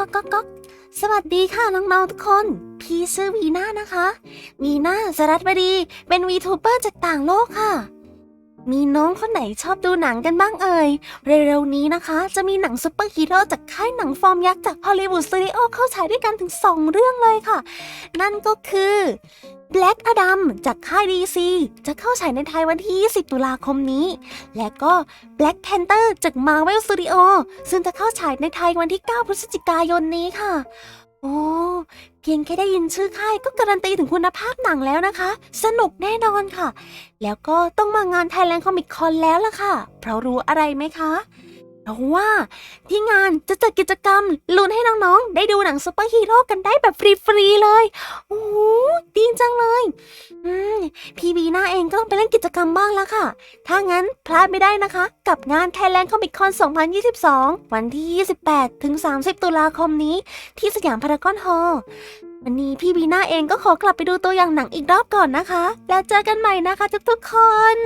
ก๊อกก๊อกก๊อกสวัสดีค่ะน้องๆทุกคน พี่ชื่อวีน่านะคะ วีน่าสรัตบดี เป็นวีทูเบอร์จากต่างโลกค่ะ มีน้องคนไหนชอบดูหนังกันบ้างเอ่ย เร็วๆนี้นะคะ จะมีหนังซูเปอร์ฮีโร่จากค่ายหนังฟอร์มยักษ์จากฮอลลีวูดสตูดิโอเข้าฉายด้วยกันถึง 2 เรื่องเลยค่ะ นั่นก็คือ Black Adam จากค่าย DC จะเข้าฉายในไทยวันที่ 20 ตุลาคมนี้ และก็ Black Panther จาก Marvel Studio ซึ่งจะเข้าฉายในไทยวันที่ 9 พฤศจิกายนนี้ค่ะ โอ้เพียงแค่ได้ยินชื่อค่ายก็การันตีถึงคุณภาพหนังแล้วนะคะ สนุกแน่นอนค่ะ แล้วก็ต้องมางาน Thailand Comic Con แล้วล่ะค่ะ เพราะรู้อะไรไหมคะ เพราะว่าที่งานจะจัดกิจกรรมลุ้นให้น้องๆ ได้ดูหนังซูเปอร์ฮีโร่กันได้แบบฟรีๆเลย โอ้โหดีจังเลย อืม พี่บีน่าเองก็ต้องไปเล่นกิจกรรมบ้างแล้วค่ะ ถ้างั้นพลาดไม่ได้นะคะ กับงาน Thailand Comic Con 2022 วันที่ 28 ถึง 30 ตุลาคมนี้ ที่สยามพารากอนฮอลล์วันนี้พี่บีน่าเองก็ขอกลับไปดูตัวอย่างหนังอีกรอบก่อนนะคะ แล้วเจอกันใหม่นะคะทุกๆคน